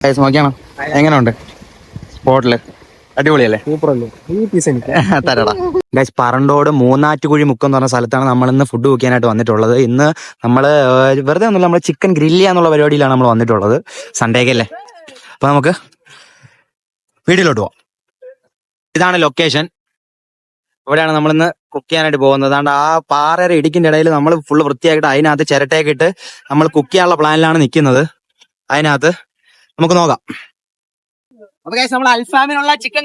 നോക്കിയാണോ? എങ്ങനെയുണ്ട്? സ്പോട്ടിൽ അടിപൊളിയല്ലേ? തരടാ. ഗൈസ് പറണ്ടോട് മൂന്നാറ്റുകുഴി മുക്കം എന്ന് പറഞ്ഞ സ്ഥലത്താണ് നമ്മൾ ഇന്ന് ഫുഡ് കുക്കാനായിട്ട് വന്നിട്ടുള്ളത്. ഇന്ന് നമ്മൾ വെറുതെ ഒന്നുമില്ല നമ്മൾ ചിക്കൻ ഗ്രില്ല് എന്നുള്ള പരിപാടിയിലാണ് നമ്മൾ വന്നിട്ടുള്ളത്. സൺഡേക്ക് അല്ലേ? അപ്പൊ നമുക്ക് വീട്ടിലോട്ട് പോവാം. ഇതാണ് ലൊക്കേഷൻ ഇവിടെയാണ് നമ്മൾ ഇന്ന് കുക്ക് ചെയ്യാനായിട്ട് പോകുന്നത്. അതുകൊണ്ട് ആ പാറയുടെ ഇടിക്കിന്റെ ഇടയിൽ നമ്മൾ ഫുള്ള് വൃത്തിയാക്കിയിട്ട് അതിനകത്ത് ചിരട്ടയൊക്കെ ഇട്ട് നമ്മൾ കുക്ക് ചെയ്യാനുള്ള പ്ലാനിലാണ് നിൽക്കുന്നത് അതിനകത്ത് നമുക്ക് നോക്കാം. നമ്മൾ അൽഫാമിനുള്ള ചിക്കൻ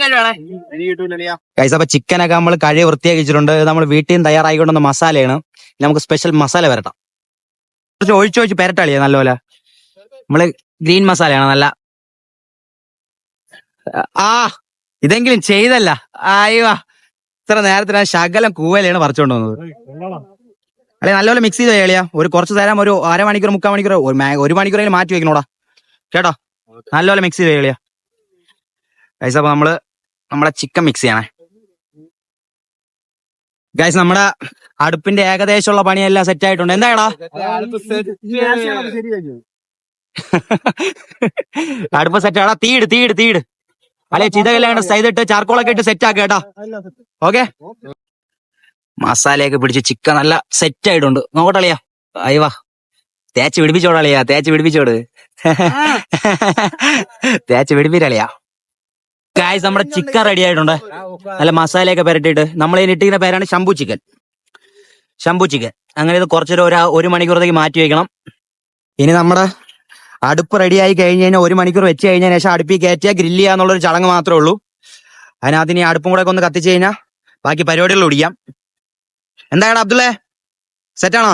ഗൈസ് അപ്പൊ ചിക്കനൊക്കെ നമ്മൾ കഴി വൃത്തിയാക്കിച്ചിട്ടുണ്ട് നമ്മൾ വീട്ടിൽ നിന്ന് തയ്യാറായിക്കൊണ്ടുവന്ന മസാലയാണ്. നമുക്ക് സ്പെഷ്യൽ മസാല വരട്ടാം. കുറച്ച് ഒഴിച്ചു ഒഴിച്ച് പെരട്ടാളിയാ നല്ലപോലെ. നമ്മൾ ഗ്രീൻ മസാലയാണ് നല്ല ആ ഇതെങ്കിലും ചെയ്തല്ല. അയ്യോ ഇത്ര നേരത്തിന് ശകലം കൂവലയാണ് പറിച്ചോണ്ട് വന്നത്. അല്ലെ നല്ലപോലെ മിക്സ് ചെയ്ത് കളിയാ ഒരു കുറച്ച് നേരം ഒരു അരമണിക്കൂർ മുക്കാൽ മണിക്കൂർ ഒരു മണിക്കൂറെങ്കിലും മാറ്റി വെക്കണോടാ. കേട്ടോ? നല്ലപോലെ മിക്സ് ചെയ്ത് കളിയാ ഗൈസ് അപ്പൊ നമ്മൾ നമ്മുടെ ചിക്കൻ മിക്സ് ചെയ്യണേ. ഗൈസ് നമ്മുടെ അടുപ്പിന്റെ ഏകദേശമുള്ള പണിയെല്ലാം സെറ്റ് ആയിട്ടുണ്ട്. എന്താടാ അടുപ്പ് സെറ്റ് ആടാ. തീട് തീട് തീട് അല്ലെ ചിതകെല്ലാം സൈതിട്ട് ചാർക്കോളൊക്കെ ഇട്ട് സെറ്റ് ആക്കുക കേട്ടോ. ഓക്കെ. മസാലയൊക്കെ പിടിച്ച് ചിക്കൻ നല്ല സെറ്റ് ആയിട്ടുണ്ട്. നോക്കട്ടെ അളിയാ അയ്യവാ. തേച്ച് പിടിപ്പിച്ചോടളിയാ തേച്ച് പിടിപ്പിച്ചോട്. തേച്ച് പിടിപ്പിച്ചളിയാ ഗായ്സ് നമ്മുടെ ചിക്കൻ റെഡി ആയിട്ടുണ്ട്. നല്ല മസാലയൊക്കെ പുരട്ടിയിട്ട് നമ്മൾ ഇട്ടിരിക്കുന്ന പേരാണ് ശംഭു ചിക്കൻ ശംഭു ചിക്കൻ അങ്ങനെ ഇത് കുറച്ചൊരു ഒരു ഒരു മണിക്കൂറത്തേക്ക് മാറ്റി വെക്കണം. ഇനി നമ്മുടെ അടുപ്പ് റെഡി ആയി കഴിഞ്ഞ് കഴിഞ്ഞാൽ ഒരു മണിക്കൂർ വെച്ച് കഴിഞ്ഞതിന് ശേഷം അടുപ്പിൽ കയറ്റിയ ഗ്രില്ല് ചെയ്യാന്നുള്ളൊരു ചടങ്ങ് മാത്രമേ ഉള്ളൂ. അതിനകത്ത് ഇനി അടുപ്പും കൂടെ ഒന്ന് കത്തിച്ച് കഴിഞ്ഞാൽ ബാക്കി പരിപാടികൾ ഒടിക്കാം എന്താണ് അബ്ദുള്ളേ? സെറ്റാണോ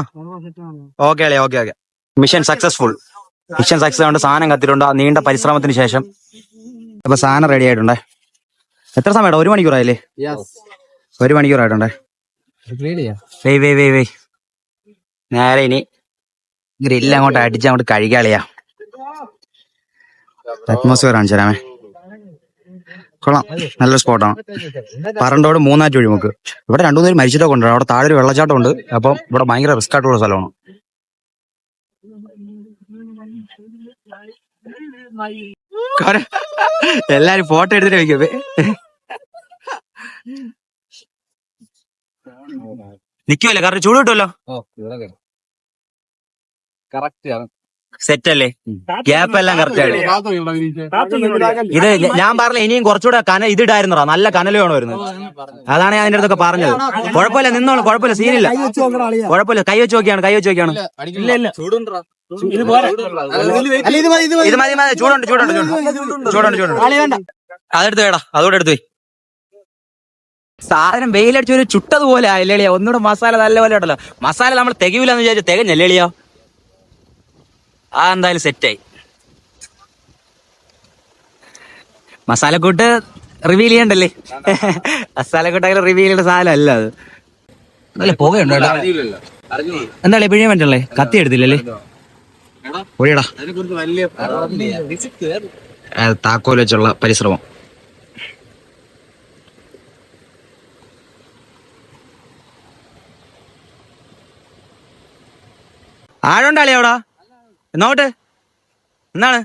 ഓക്കെ അല്ലേ okay okay mission successful mission success കൊണ്ട് സാധനം കത്തിയിട്ടുണ്ട്. ആ നീണ്ട പരിശ്രമത്തിന് ശേഷം. അപ്പൊ സാധനം റെഡി ആയിട്ടുണ്ടേ? എത്ര സമയം ഒരു മണിക്കൂറായില്ലേ ഒരു മണിക്കൂറായിട്ടുണ്ടേ വെയ് വെയ് വെയ് വെയ്. നേരെ ഇനി ഗ്രില്ല് അങ്ങോട്ട് അടിച്ച് അങ്ങോട്ട് കഴുകാളിയാ അറ്റ്മോസ്ഫിയർ കാണിച്ചു തരാമേ കൊള്ളാം. നല്ലൊരു സ്പോട്ടാണ് പറണ്ടോട് മൂന്നാറ്റ് വഴി നമുക്ക് ഇവിടെ രണ്ടു പേര് മരിച്ചിട്ടൊക്കെ ഉണ്ട്. അവിടെ താഴെ ഒരു വെള്ളച്ചാട്ടം ഉണ്ട്. അപ്പം ഇവിടെ ഭയങ്കര റിസ്ക് ആയിട്ടുള്ള സ്ഥലമാണ്. എല്ലാരും ഫോട്ടോ എടുത്തിട്ട് വെക്കേ നിക്കുവല്ലേ? കാരണം ചൂട് കിട്ടുമല്ലോ സെറ്റല്ലേ സെറ്റ് അല്ലേ? ഗ്യാപ്പ് എല്ലാം കറക്റ്റ് ആണ്. ഇത് ഞാൻ പറഞ്ഞ ഇനിയും കുറച്ചുകൂടെ കന ഇതിടായിരുന്നോ നല്ല കനൽ വേണമായിരുന്നു. അതാണ് ഞാൻ അതിന്റെ അടുത്തൊക്കെ പറഞ്ഞത്. കുഴപ്പമില്ല നിന്നോളൂ. കുഴപ്പമില്ല സീനില്ല. കുഴപ്പമില്ല കൈ വെച്ച് നോക്കിയാണ് കൈ വെച്ച് നോക്കിയാണ്. ഇത് മതി മതി. ചൂടുണ്ട് ചൂടുണ്ട് ചൂടുണ്ട്. ചൂടുണ്ട് ചൂടുണ്ട്. അതെടുത്ത് വേടാ അതോടെ എടുത്ത് പോയി. സാധനം വെയിലടിച്ച് ഒരു ചുട്ടതുപോലെ അല്ലേളിയ ഒന്നുകൂടെ മസാല നല്ലപോലെ ഉണ്ടല്ലോ മസാല നമ്മൾ തികയൂലെന്ന് വിചാരിച്ചു തികഞ്ഞല്ലേളിയോ ആ എന്തായാലും സെറ്റായി. മസാലക്കൂട്ട് റിവീൽ ചെയ്യണ്ടല്ലേ? മസാല അങ്ങനെ റിവീൽ ചെയ്യേണ്ട സാധനം അല്ല അത്. നല്ല പുകയുണ്ടോ എന്താ പിഴിയാൻ പറ്റല്ലേ കത്തി എടുത്തില്ലല്ലേ? ഒഴിയടാ ആ, താക്കോൽ വെച്ചുള്ള പരിശ്രമം. ആഴുണ്ടാളി അവിടെ? എന്നോട്ട്? എന്നാണ്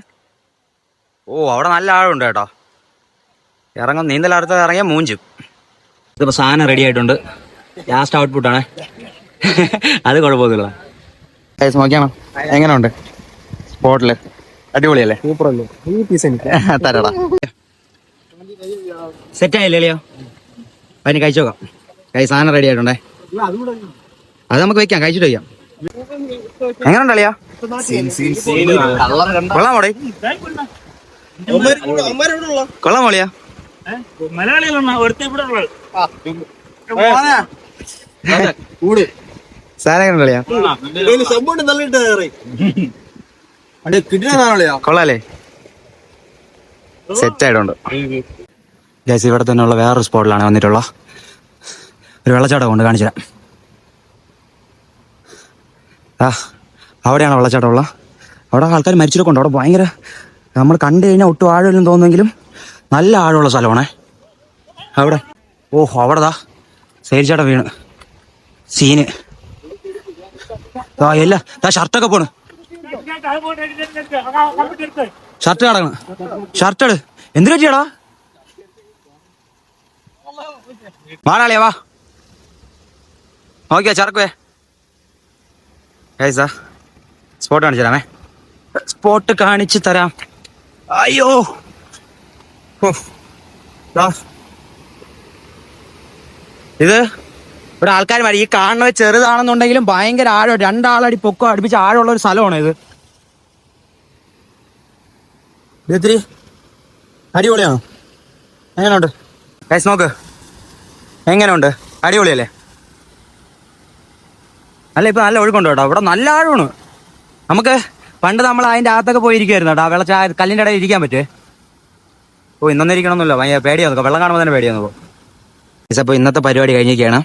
ഓ അവിടെ നല്ല ആഴുണ്ട് കേട്ടോ. ഇറങ്ങും. നീന്തലടുത്ത് ഇറങ്ങിയ മൂഞ്ചും. ഇതിപ്പോ സാധനം റെഡി ആയിട്ടുണ്ട്. ലാസ്റ്റ് ഔട്ട്പുട്ടാണ് അത് കുഴപ്പമൊന്നുമില്ല. നോക്കിയാണോ? എങ്ങനെയുണ്ട്? സ്പോട്ടിൽ അടിപൊളിയല്ലേ? സൂപ്പറല്ലേ? ഈ പീസ് എനിക്ക്. തരടാ. സെറ്റ് ആയില്ലേ അല്ലയോ അതിന് കഴിച്ചു നോക്കാം. കൈ സാധനം റെഡി ആയിട്ടുണ്ടേ? അത് നമുക്ക് വെക്കാം കഴിച്ചിട്ട് വയ്ക്കാം എങ്ങനെയുണ്ടല്ലോ അളിയാ കൊള്ളാം മോടെ കൊള്ളാം മോളിയാ. സാധനം കൊള്ളാലേ. സെറ്റ് ആയിട്ടുണ്ട്. ഗൈസ് ഇവിടെ തന്നെയുള്ള വേറൊരു സ്പോട്ടിലാണ് വന്നിട്ടുള്ള. ഒരു വെള്ളച്ചാട്ടം കൊണ്ട് കാണിച്ചു തരാം. ആ അവിടെയാണ് വെള്ളച്ചാട്ടം ഉള്ള അവിടെ ആൾക്കാർ മരിച്ചിട്ടൊക്കെ ഉണ്ട്. അവിടെ ഭയങ്കര നമ്മൾ കണ്ടു കഴിഞ്ഞാൽ ഒട്ടും ആഴമില്ലെന്ന് തോന്നുമെങ്കിലും നല്ല ആഴമുള്ള സ്ഥലമാണേ. അവിടെ. ഓഹോ അവിടെതാ സേരിച്ചാട്ടം വീണ്. സീന്. ആ എല്ലാ ഷർട്ടൊക്കെ പോണ്. ഷർട്ട് കടക്കണം. ഷർട്ട് എടു എന്തിനു പറ്റിയാടാ? വാടാളിയാ വാ. ഓക്കെ ചറക്കുവേ ഏസാ സ്പോട്ട് കാണിച്ചു തരാമേ. സ്പോട്ട് കാണിച്ചു തരാം. അയ്യോ. ഇത്? ഇവിടെ ആൾക്കാർ വഴി ഈ കാണുന്നത് ചെറുതാണെന്നുണ്ടെങ്കിലും ഭയങ്കര ആഴം. രണ്ടാളടി പൊക്കം അടുപ്പിച്ച് ആഴമുള്ള ഒരു സ്ഥലമാണ് ഇത്. ഇത് ഇത്തിരി അടിപൊളിയാണോ? എങ്ങനെയുണ്ട്? ഗൈസ് നോക്ക്. എങ്ങനെയുണ്ട്? അടിപൊളിയല്ലേ? അല്ല ഇപ്പം നല്ല ഒഴുക്കുണ്ട് കേട്ടോ. ഇവിടെ നല്ല ആഴമാണ്. നമുക്ക് പണ്ട് നമ്മൾ അതിന്റെ അകത്തൊക്കെ പോയിരിക്കുമായിരുന്നു കേട്ടോ. ആ വെള്ളച്ച കല്ലിന്റെ കല്ലിന്റെ ഇടയിൽ ഇരിക്കാൻ പറ്റേ ഓ ഇന്നൊന്നും ഇരിക്കണമെന്നില്ല ഭയങ്കര പേടിയാണ് വെള്ളം കാണുമ്പോൾ തന്നെ പേടിയാണ് ഇപ്പോൾ അപ്പോൾ ഇന്നത്തെ പരിപാടി കഴിഞ്ഞിരിക്കുകയാണ്.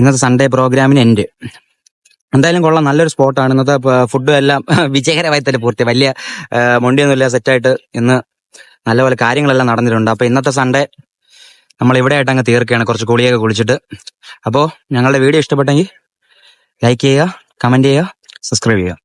ഇന്നത്തെ സൺഡേ പ്രോഗ്രാമിന് എൻഡ് എന്തായാലും കൊള്ളാം. നല്ലൊരു സ്പോട്ടാണ് ഇന്നത്തെ ഫുഡും എല്ലാം വിജയകരമായി തന്നെ പൂർത്തി. വലിയ മൊണ്ടിയൊന്നുമില്ല. സെറ്റായിട്ട് ഇന്ന് നല്ലപോലെ കാര്യങ്ങളെല്ലാം നടന്നിട്ടുണ്ട്. അപ്പൊ ഇന്നത്തെ സൺഡേ നമ്മൾ ഇവിടെ ആയിട്ട് അങ്ങ് തീർക്കുകയാണ്. കുറച്ച് കുളിയൊക്കെ കുളിച്ചിട്ട് അപ്പോൾ ഞങ്ങളുടെ വീഡിയോ ഇഷ്ടപ്പെട്ടെങ്കിൽ ലൈക്ക് ചെയ്യുക കമന്റ് ചെയ്യുക സബ്സ്ക്രൈബ് ചെയ്യുക.